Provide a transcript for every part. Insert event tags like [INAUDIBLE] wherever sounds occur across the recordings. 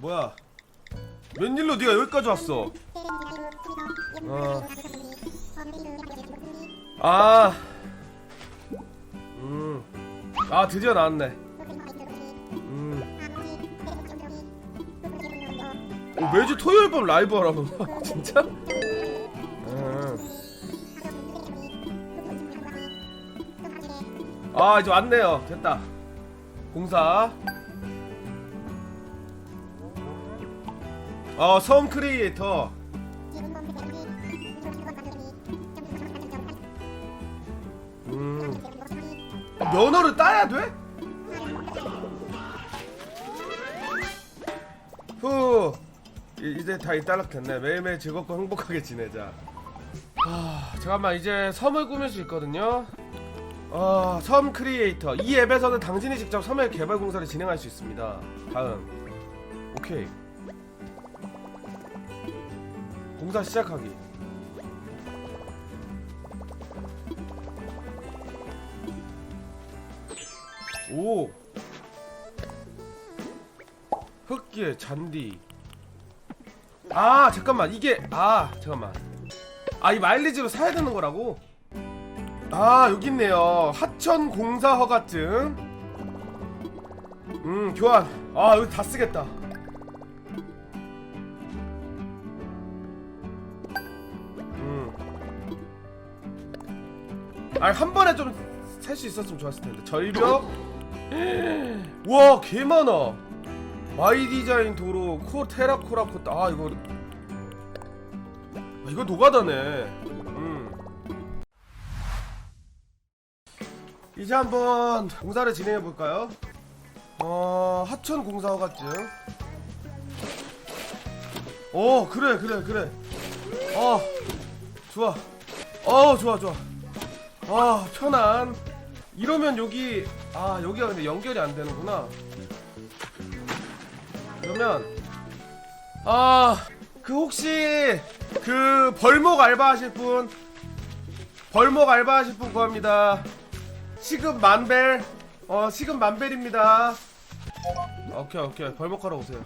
뭐야? 웬일로 네가 여기까지 왔어? 어. 아. 음. 아 드디어 나왔네. 음. 어, 매주 토요일 밤 라이브 하라고 진짜? 음. 아 이제 왔네요. 됐다. 공사. 어, 섬 크리에이터. 음. 아, 면허를 따야 돼? 후. 이- 이제 다 이따락됐네. 매일매일 즐겁고 행복하게 지내자. 아, 잠깐만 이제 섬을 꾸밀 수 있거든요. 아, 섬 크리에이터. 이 앱에서는 당신이 직접 섬의 개발 공사를 진행할 수 있습니다. 다음. 오케이. 공사 시작하기. 오. 흙길 잔디. 아 잠깐만 이게 아 잠깐만. 아 이 마일리지로 사야 되는 거라고? 아 여기 있네요. 하천 공사 허가 증. 음 교환. 아 여기 다 쓰겠다. 음. 아한 번에 좀 살 수 있었으면 좋았을 텐데. 절벽. [GASPS] 와, 개 많아. 마이 디자인 도로 코 테라코라 코타. 아, 이거 아, 이거 노가다네. 이제 한번 공사를 진행해 볼까요? 어, 하천 공사 허가증. 어, 그래, 그래, 그래. 어, 좋아. 어, 좋아, 좋아. 아, 편안. 이러면 여기 아 여기가 근데 연결이 안 되는구나. 그러면 아 그 혹시 그 벌목 알바 하실 분 벌목 알바 하실 분 구합니다. 시급 만벨 어 시급 만벨입니다. 오케이 오케이 벌목하러 오세요.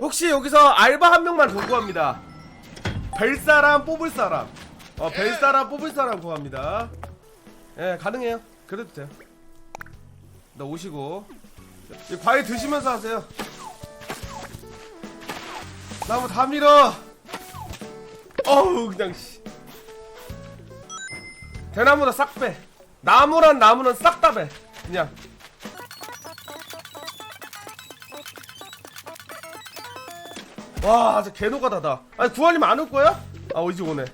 혹시 여기서 알바 한 명만 더 구합니다. 벨 사람 뽑을 사람. 어, 벨 사람 뽑을 사람 구합니다. 예, 가능해요. 그래도 돼요. 나 오시고. 이 과일 드시면서 하세요. 나무 다 밀어! 어우, 그냥, 씨. 대나무는 싹 빼. 나무란 나무는 싹 다 빼. 그냥. 와, 진짜 개노가다다. 아니, 구원님 안 올 거야? 아, 어디 오네.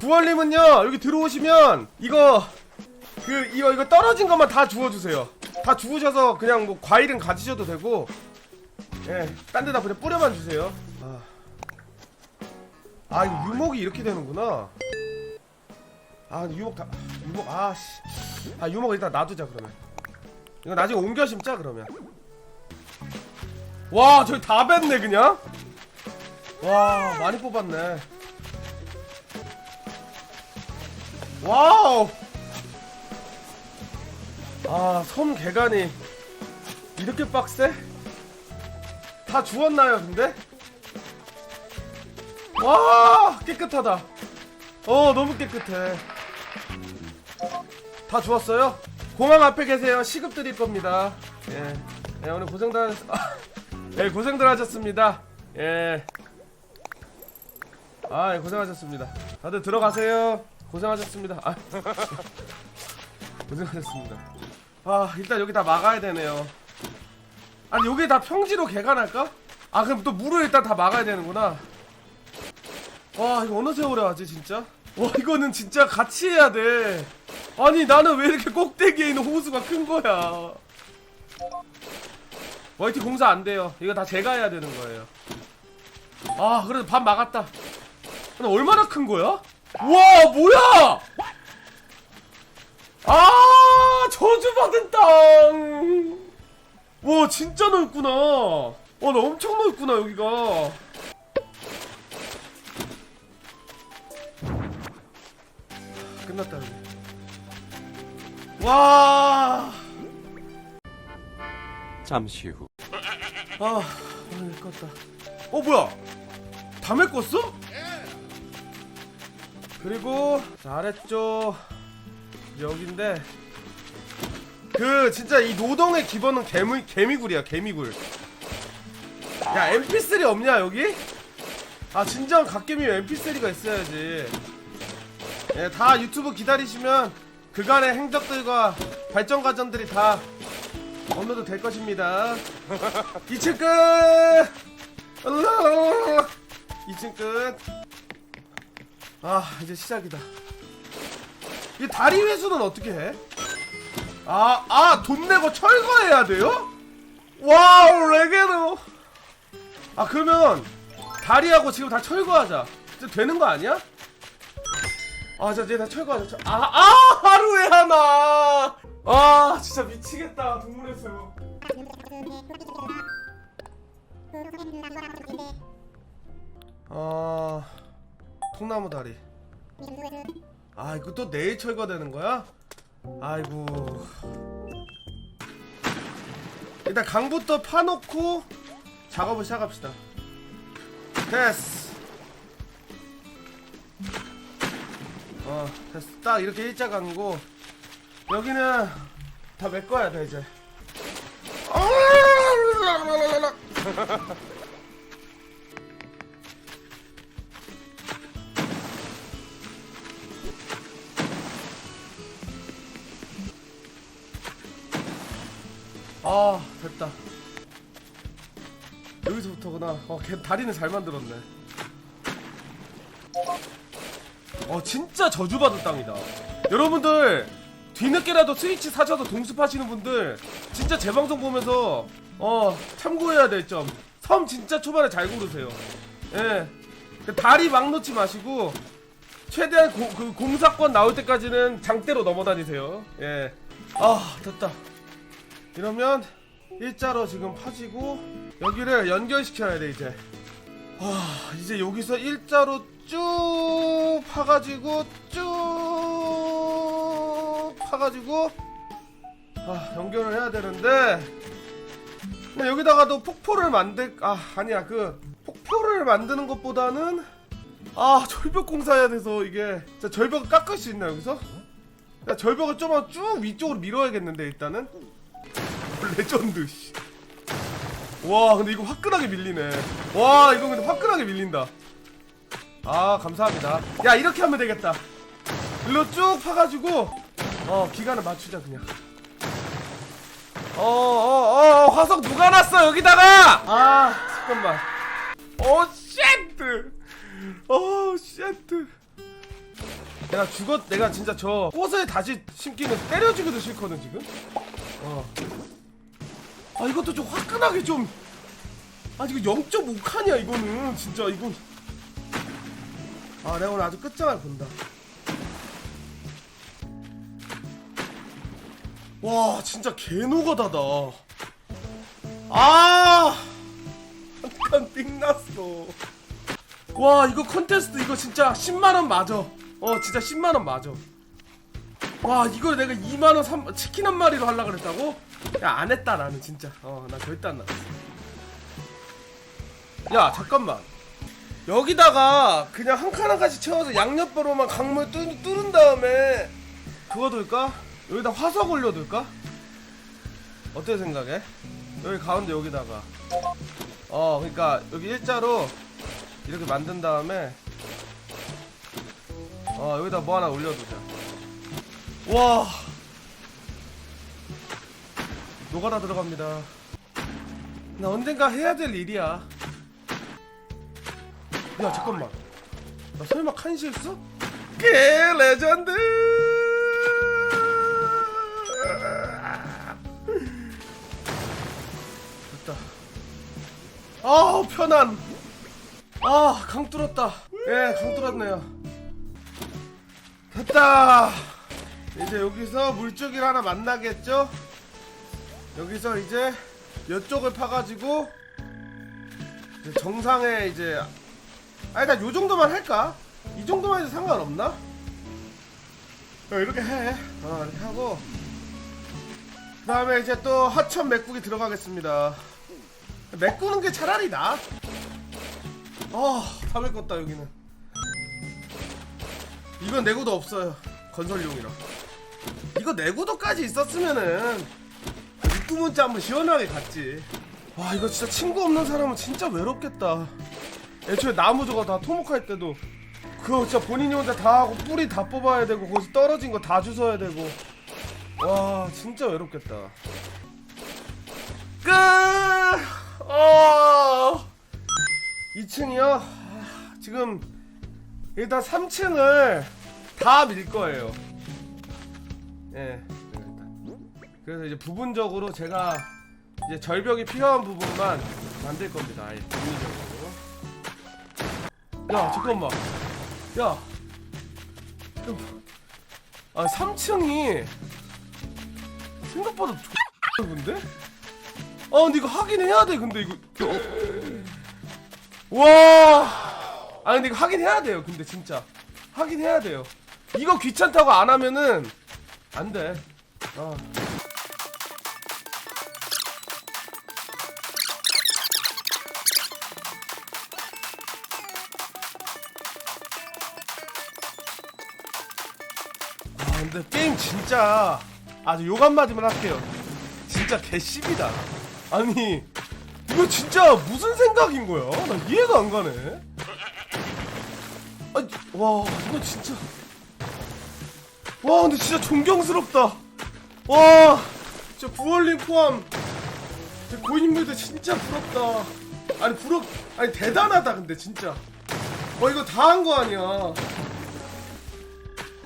구월님은요 여기 들어오시면 이거 그 이거 이거 떨어진 것만 다 주워주세요. 다 주우셔서 그냥 뭐 과일은 가지셔도 되고 예 딴 데다 그냥 뿌려만 주세요. 아, 아 이거 유목이 이렇게 되는구나. 아 유목 다 유목 아씨 아 유목 일단 놔두자 그러면 이거 나중에 옮겨 심자 그러면 와 저기 다 뺐네 그냥 와 많이 뽑았네. 와우! 아, 섬 개간이 이렇게 빡세? 다 주웠나요, 근데? 와, 깨끗하다. 어, 너무 깨끗해. 다 주웠어요? 공항 앞에 계세요. 시급 드릴 겁니다. 예. 예, 오늘 고생들, 하... 예, 고생들 하셨습니다. 예. 아, 예, 고생하셨습니다. 다들 들어가세요. 고생하셨습니다. 아, [LAUGHS] 고생하셨습니다. 아 일단 여기 다 막아야 되네요. 아니 여기 다 평지로 개간할까? 아 그럼 또 물을 일단 다 막아야 되는구나. 와 이거 어느 세월에 하지 진짜? 와 이거는 진짜 같이 해야 돼. 아니 나는 왜 이렇게 꼭대기에 있는 호수가 큰 거야? YT 공사 안 돼요. 이거 다 제가 해야 되는 거예요. 아 그래도 반 막았다. 근데 얼마나 큰 거야? 와 뭐야 아 저주받은 땅 와 진짜 넓구나 와나 엄청 넓구나 여기가 끝났다 여기 와. 잠시 후. 아, 오늘 껐다. 어 뭐야? 다 메꿨어? 그리고 자, 아래쪽 여기인데 그 진짜 이 노동의 기본은 개미 개미굴이야 개미굴. 야 MP3 없냐 여기? 아 진정 갓개미 MP3가 있어야지. 예, 다 유튜브 기다리시면 그간의 행적들과 발전 과정들이 다 업로드 될 것입니다. [LAUGHS] 2층 끝! 2층 끝. 아, 이제 시작이다. 이 다리 회수는 어떻게 해? 아, 아, 돈 내고 철거해야 돼요? 와우, 레게노. 아, 그러면 다리하고 지금 다 철거하자. 되는 거 아니야? 아, 자, 이제 다 철거하자. 철- 아, 아, 하루에 하나. 아, 진짜 미치겠다. 동물의 수. 아 통나무 다리 아 이거 또 내일 철거되는 거야? 아이고 일단 강부터 파놓고 작업을 시작합시다 됐어 어 됐어. 딱 이렇게 일자강이고 여기는 다 메꿔야 돼 이제. [LAUGHS] 아 됐다. 여기서부터구나. 어 걔 다리는 잘 만들었네 어 진짜 저주받은 땅이다. 여러분들 뒤늦게라도 스위치 사셔서 동습하시는 분들 진짜 제 방송 보면서 어 참고해야 될 점. 섬 진짜 초반에 잘 고르세요. 예. 그 다리 막 놓지 마시고 최대한 고, 그 공사권 나올 때까지는 장대로 넘어다니세요. 예아 됐다. 이러면 일자로 지금 파지고 여기를 연결시켜야 돼 이제 아 이제 여기서 일자로 쭉 파가지고 쭉 파가지고 아 연결을 해야 되는데 여기다가도 폭포를 만들 아 아니야 그 폭포를 만드는 것보다는 아 절벽 공사해야 돼서 이게 자 절벽을 깎을 수 있나 여기서? 야 절벽을 좀만 쭉 위쪽으로 밀어야겠는데 일단은 레전드 씨. 와 근데 이거 화끈하게 밀리네. 와 이거 근데 화끈하게 밀린다. 아 감사합니다. 야 이렇게 하면 되겠다. 일로 쭉 파가지고 어 기간을 맞추자 그냥. 어어어 화석 누가 놨어 여기다가? 아. 잠깐만. 오 쉣트 오 쉣트 내가 죽었 내가 진짜 저 꽃을 다시 심기는 때려주기도 싫거든 지금? 어. 아 이것도 좀 화끈하게 좀. 아 이거 0.5칸이야 이거는 진짜 이건. 아 내가 오늘 아주 끝장을 본다. 와 진짜 개노가다다. 아. 한칸 띵났어. 와 이거 컨테스트 이거 진짜 10만 원 맞아. 어 진짜 10만 원 맞아. 와 이걸 내가 2만 원 3, 치킨 한 마리로 하려 그랬다고? 야 안 했다 나는 진짜 어 나 절대 안 나갔어 야 잠깐만 여기다가 그냥 한 칸 한 칸씩 채워서 양옆으로만 강물 뚫, 뚫은 다음에 그거 둘까? 여기다 화석 올려둘까? 어떻게 생각해? 여기 가운데 여기다가 어 그러니까 여기 일자로 이렇게 만든 다음에 어 여기다 뭐 하나 올려두자 와 노가다 들어갑니다. 나 언젠가 해야 될 일이야. 야 잠깐만. 나 설마 칸시했어? 개 레전드! 됐다. 아우 편안 아강 뚫었다. 예강 뚫었네요. 됐다. 이제 여기서 물줄기를 하나 만나겠죠? 여기서 이제 이쪽을 파가지고 정상에 이제 아 일단 요 정도만 할까? 이 정도만 해도 상관없나? 어, 이렇게 해. 어, 이렇게 하고 다음에 이제 또 하천 맥국이 들어가겠습니다 메꾸는 게 차라리 나아 다 메꿨다 여기는 이건 내구도 없어요 건설용이라 이거 내구도까지 있었으면은 육구문자 한번 시원하게 갔지 와 이거 진짜 친구 없는 사람은 진짜 외롭겠다 애초에 나무 저거 다 토목할 때도 그거 진짜 본인이 혼자 다 하고 뿌리 다 뽑아야 되고 거기서 떨어진 거 다 주워야 되고 와 진짜 외롭겠다 끝! 어 2층이요? 지금 일단 3층을 다 밀 거예요 예. 그래서 이제 부분적으로 제가 이제 절벽이 필요한 부분만 만들 겁니다 아예 부분적으로 야 잠깐만 야 아, 3층이 생각보다 좋은데? 아, 근데 이거 하긴 해야 돼, 근데 이거. 와! 아, 근데 이거 하긴 해야 돼요, 근데 진짜. 하긴 해야 돼요. 이거 귀찮다고 안 하면은, 안 돼. 아. 아 근데 게임 진짜 아주 욕 한마디만 할게요. 진짜 개씹이다. 아니 이거 진짜 무슨 생각인 거야? 나 이해가 안 가네. 아니 와 이거 진짜. 와 근데 진짜 존경스럽다. 와 진짜 부얼린 포함. 고인물들 진짜 부럽다. 아니 부럽 아니 대단하다 근데 진짜. 와 이거 다 한 거 아니야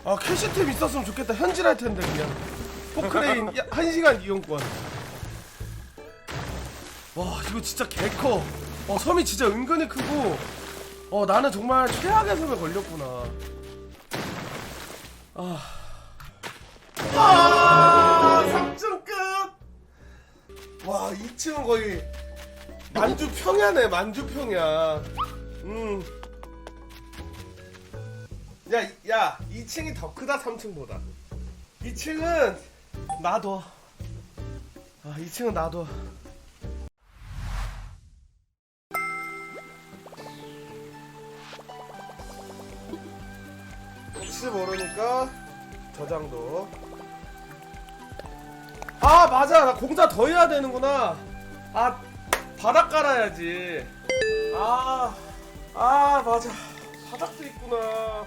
아 캐시템 있었으면 좋겠다. 현질할 텐데 그냥. 포크레인 1시간 이용권. 와 이거 진짜 개커. 어 섬이 진짜 은근히 크고. 어 나는 정말 최악의 섬에 걸렸구나. 아. 아, 3층 끝! 와, 2층은 거의 만주 평야네, 만주 평야. 음. 야, 야, 2층이 더 크다, 3층보다. 2층은 놔둬. 아, 2층은 놔둬. 혹시 모르니까 저장도. 아, 맞아. 나 공사 더 해야 되는구나. 아, 바닥 깔아야지. 아, 아, 맞아. 바닥도 있구나.